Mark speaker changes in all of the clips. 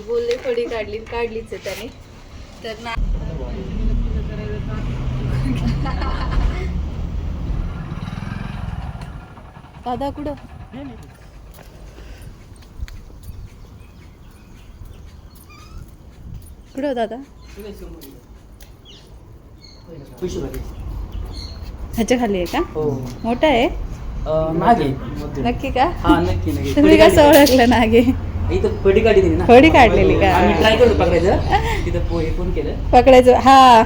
Speaker 1: मी बोलले फडी काढली काढलीच आहे त्याने. तर ना दादा कुठं? कुठं दादा? ह्याच्या खाली आहे का?
Speaker 2: हो.
Speaker 1: मोठा आहे? नक्की का?
Speaker 2: हा नक्की नक्की.
Speaker 1: तुम्ही कसं ओळखलं नागे?
Speaker 2: इथं फडी काढली ना.
Speaker 1: फडी काढलेली का?
Speaker 2: आम्ही ट्राय करतो पकडायचं. तिथं पो- हे फोन केलं?
Speaker 1: पकडायचं. हा.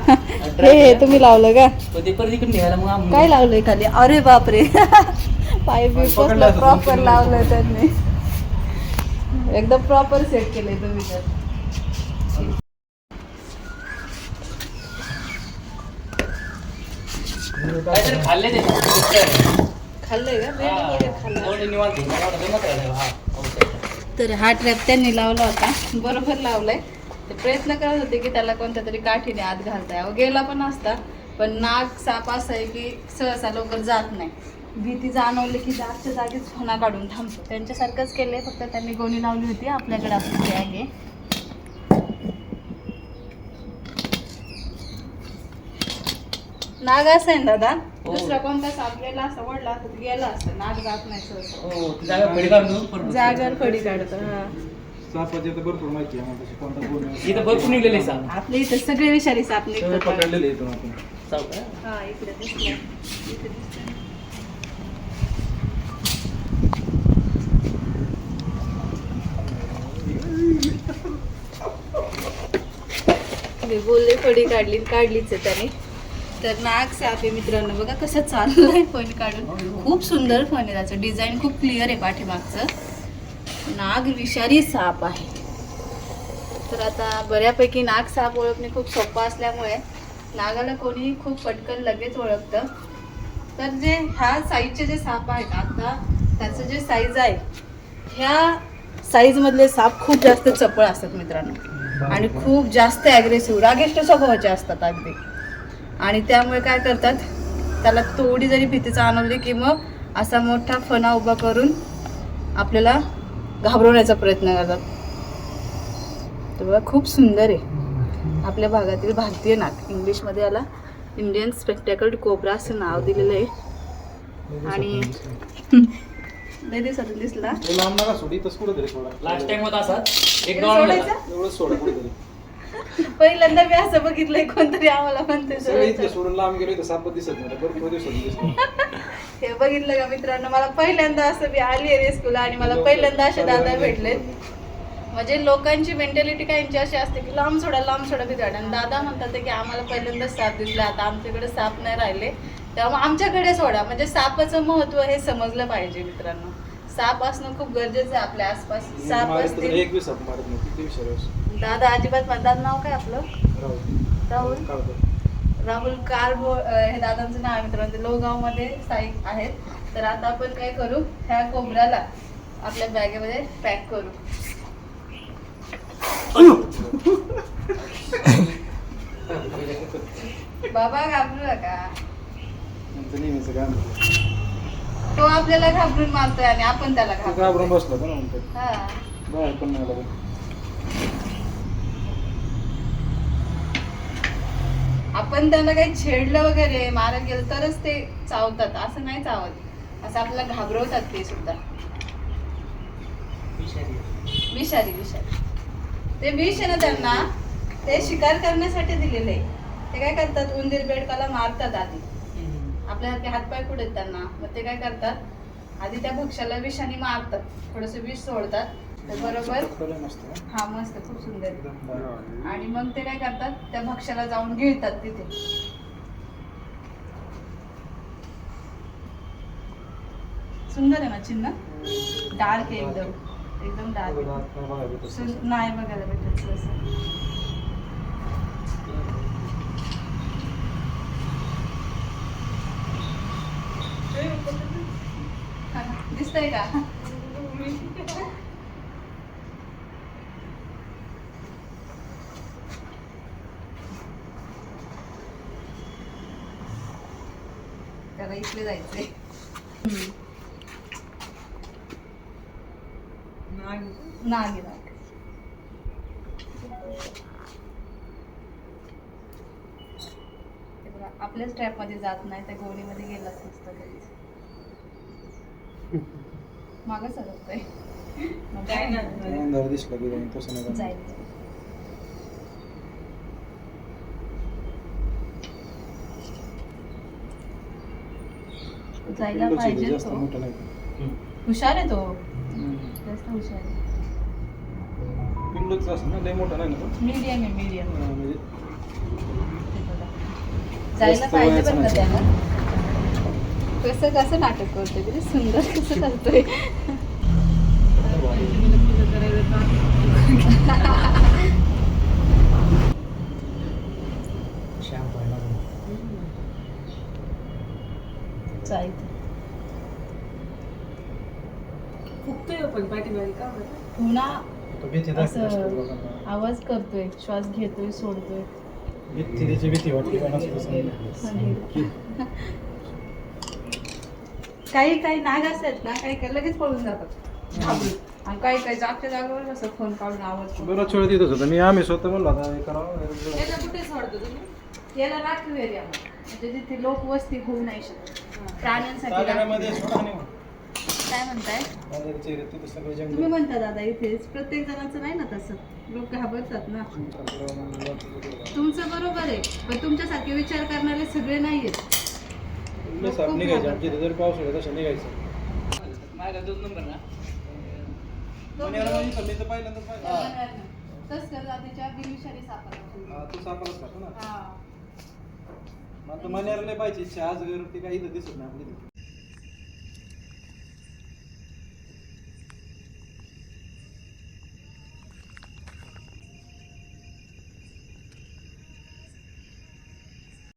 Speaker 1: हे हे तुम्ही लावलं का?
Speaker 2: पण ते परत इकडून निघाला मग
Speaker 1: काय लावलंय खाली? अरे बापरे. पाय बी. प्रॉपर लावलंय त्यांनी. एकदम प्रॉपर सेट केलंय तुम्ही तर.
Speaker 2: काहीतरी खाल्ले ते.
Speaker 1: खाल्लंय का?
Speaker 2: हा. एवढं निवांत
Speaker 1: तर हा ट्रॅप त्यांनी लावला होता. बरोबर लावलाय. ते प्रयत्न करत होते की त्याला कोणत्या तरी काठीने आत घालताय अहो गेला पण असता पण नाग साप असं आहे की सहसा लवकर जात नाही. भीती जाणवली की जागच्या जागीच फणा काढून थांबतो. त्यांच्यासारखंच केलंय. फक्त त्यांनी गोणी लावली होती. आपल्याकडे आपली बॅग आहे. नाग असं आहे दादा? दुसरा कोणता साप गेला असता वडला असता तर गेला असता नाग जात नाही सहसा
Speaker 2: हो, ती जागा फडी काढून परत बसली.
Speaker 1: जागर फडी काढतो हा
Speaker 3: सापाची आता भरपूर माहिती आहे आम्हाला तशी कोणता कोण आहे.
Speaker 2: इथं भरपूर निघलेले साप
Speaker 1: आपल्या इथे सगळे विषारी साप
Speaker 3: सगळे
Speaker 1: निघतात
Speaker 3: पकडलेले इथून आपण
Speaker 2: साप का?
Speaker 1: हा इकडे दिसला इथे दिसतंय. मी बोलले फडी काढली काढलीच आहे त्याने तर नाग साप आहे मित्रांनो. बघा कसं चाललं आहे फण काढून. खूप सुंदर फण आहे त्याचं. डिझाईन खूप क्लिअर आहे पाठीमागचं. नाग विषारी साप आहे. तर आता बऱ्यापैकी नाग साप ओळखणे खूप सोपं असल्यामुळे नागाला कोणीही खूप पटकन लगेच ओळखतं. तर जे ह्या साईजचे जे साप आहेत आता त्याचं जे साईज आहे ह्या साईजमधले साप खूप जास्त चपळ असतात मित्रांनो. आणि खूप जास्त ॲग्रेसिव्ह रागेष्ट स्वभावाचे असतात अगदी. आणि त्यामुळे काय करतात त्याला थोडी जरी भीती जाणवली की मग असा मोठा फणा उभा करून आपल्याला घाबरवण्याचा प्रयत्न करतात. तर बघा खूप सुंदर आहे. आपल्या भागातील भारतीय नाग. इंग्लिशमध्ये याला इंडियन स्पेक्टॅकल्ड कोब्रा असं नाव दिलेलं आहे. आणि लय दिवसातून दिसला.
Speaker 3: लांब नका सोडी तस कुठं तरी सोडा.
Speaker 2: लास्ट टाइम होता असा? एक
Speaker 1: सोडायचा?
Speaker 3: सोडा कुठं तरी
Speaker 1: पहिल्यांदा मी असं बघितलंय कोणतरी आम्हाला म्हणते
Speaker 3: सगळे इथले
Speaker 1: सोडायचं.
Speaker 3: सोडून लांब गेलो तर साप दिसत नाही. भरपूर दिवसात दिसत
Speaker 1: हे बघितलं का मित्रांनो? मला पहिल्यांदा असं मी आली आहे रेस्क्यूला आणि मला पहिल्यांदा असे दादा भेटले म्हणजे लोकांची मेंटॅलिटी काहींची अशी असते की लांब सोडा लांब सोडा भीती आणि दादा म्हणतात की आम्हाला पहिल्यांदाच साप दिसले आता आमच्याकडे साप नाही राहिले. त्यामुळे आमच्याकडे सोडा. म्हणजे सापाचं महत्त्व हे समजलं पाहिजे मित्रांनो. साप असणं खूप गरजेचं आहे आपल्या आसपास. साप असतील
Speaker 3: एक बी साप मारत नाही किती विषय
Speaker 1: दादा अजिबात म्हणतात नाव काय आपलं?
Speaker 3: राहू
Speaker 1: राहुल? राहुल कारबो अं, हे दादांचं नाव आहे मित्रांनो लोहगावमध्ये स्थायिक आहेत. तर आता आपण काय करू? ह्या कोबऱ्याला आपल्या बॅगेमध्ये पॅक करू. बाबा घाबरू नका.
Speaker 3: नेहमीचं काम
Speaker 1: तो आपल्याला घाबरून मारतोय आणि आपण त्याला घाबरतो
Speaker 3: घाबरून बसला होता ना म्हणतो
Speaker 1: हा.
Speaker 3: बाहेर पण नाही आला
Speaker 1: आपण त्यांना काही छेडलं वगैरे मारत गेलं तरच ते चावतात. असं नाही चावत. असं आपल्याला घाबरवतात ते सुद्धा.
Speaker 2: विषारी.
Speaker 1: विषारी विषारी. ते विष आहे ना त्यांना ते शिकार करण्यासाठी दिलेले. ते काय करतात? उंदीर बेडकाला मारतात आधी. आपल्यासारखे हातपाय पुढे त्यांना. मग ते काय करतात? आधी त्या भक्ष्याला विषाने मारतात. थोडस विष सोडतात. बरोबर? हा मस्त खूप सुंदर. आणि मग ते काय करतात? त्या भक्ष्याला जाऊन गिळतात तिथे. सुंदर आहे ना चिन्ह? डार्क आहे एकदम. एकदम डार्क
Speaker 3: नाही बघायला भेटत.
Speaker 1: दिसतंय का? त्याला इथले जायचंय. नागे नागे आपल्याच ट्रॅपमध्ये जात नाही त्या गोलीमध्ये गेलाच नसतं कधीच मागं सरकतोय. काय जाईल. जायला पाहिजे
Speaker 3: जास्त
Speaker 1: तो.
Speaker 3: मोठं नाही
Speaker 1: हुशार आहे तो. जास्त हुशार आहे.
Speaker 3: पिल्लूच असं ना लय मोठं नाही ना तो?
Speaker 1: मीडियम आहे मीडियम
Speaker 3: हा, म्हणजे
Speaker 1: जायला
Speaker 3: जास्त
Speaker 1: पाहिजे
Speaker 3: वयाचं
Speaker 1: बरं का
Speaker 3: नसेल.
Speaker 1: त्याला कसं कसं नाटक करतोय किती सुंदर कसं करतोय? पुन्हा. आवाज करतोय श्वास घेतोय सोडतोय
Speaker 3: भीती त्याची भीती वाटते.
Speaker 1: काही काही नाग असतात ना काही काही लगेच पळून जातात. घाबरून. आणि काही काही जागच्या जागेवर असं फोन काढून आवाज करतात.
Speaker 3: बरंच वेळ तिथंच होतं. मी आम्ही स्वतः म्हणलो आता हे करावं.
Speaker 4: याला कुठे सोडतो तुम्ही?
Speaker 1: याला राखीव एरिया म्हणजे जिथे लोक वस्ती होऊ नाही शकत. प्राण्यांसाठी राखीव.
Speaker 3: नाही
Speaker 1: काय म्हणताय? तुम्ही म्हणता दादा इथेच. प्रत्येक जणांचं नाही ना तसं. लोक घाबरतात ना. तुमचं बरोबर आहे पण तुमच्यासारखे विचार करणारे सगळे नाहीयेत.
Speaker 3: लय साप निघायचे आमच्या इथे जरी पाऊस होता तसं निघायचं.
Speaker 2: माझा तोच नंबर ना.
Speaker 3: पाहिलं.
Speaker 1: तस्कर जातीच्या बिनविषारी सापाला
Speaker 3: तू सापालाच खातो ना.
Speaker 1: हा.
Speaker 3: मग आता मण्याला लय पाहिजे इच्छा आज घर ते काही इथं दिसत नाही आपल्या इथं.